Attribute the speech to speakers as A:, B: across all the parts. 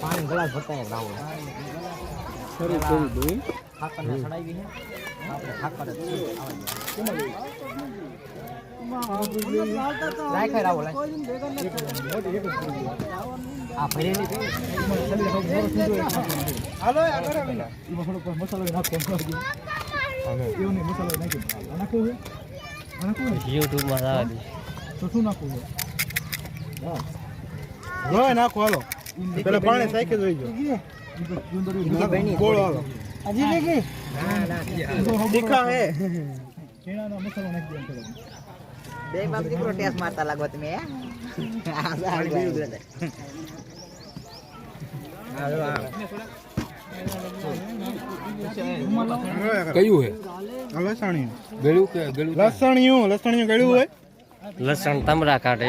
A: પાણી ગ્લાસ ભરતા એક રાઉન્ડ
B: શરૂ કરી દઉં
A: ઠાકરને સડાવી છે આપણે ઠાકર જ. રાખાય રાવો આ ભરેલી
C: આવે
B: તો શું નાખવું રોય નાખો હાલો. પેલા પાણી સાઈકે જોઈ જો ગોળ હાલો. હજી નાખી તીખા હે. કેળાનો મસાલો નાખી દે
A: બે બાબરી દીકરો ટેસ્ટ મારતા લાગો તમે હે? આ સારું પીળું કરે.
D: કયું હે?
B: લસણિયું.
D: ગળ્યું કે ગળ્યું?
B: લસણિયું લસણિયું ગળ્યું હોય.
C: લસણ તમરા કાઢે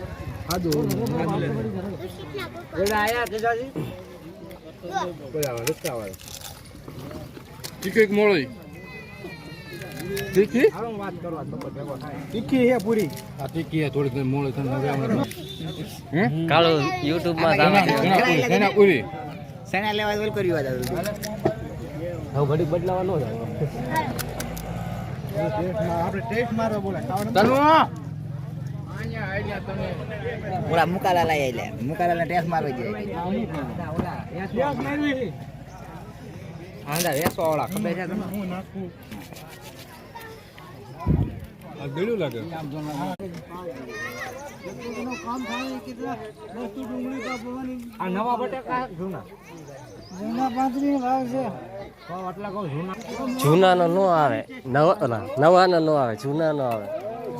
C: ભાઈ નીકળ ભાઈ
A: બેસી આવો.
B: નરવર પાણી લાવું
D: તીખી એક મોળી? તીખી?
B: તીખી હે પૂરી.
D: આ તીખી હે થોડીક મોળી થઈને હવે આપણે
C: કાળો
D: ઘણા પૂરી ઘણા પૂરી.
A: શેના લેવા બોલ કરી વાત?
C: હવે જ
B: આપણે ટેસ્ટ મારવા બોલે
D: તનુ
A: ઓલા મુકાલા લઈ આવી લે. મુકાલા ટેસ મારવી જાય આંધા વેસો ઓલા ખબર છે તમને?
D: આ ગળ્યું લાગે.
A: આ નવા બટાકા જૂના.
C: જૂનાનો નો આવે. નવા નવાનો નો આવે જૂનાનો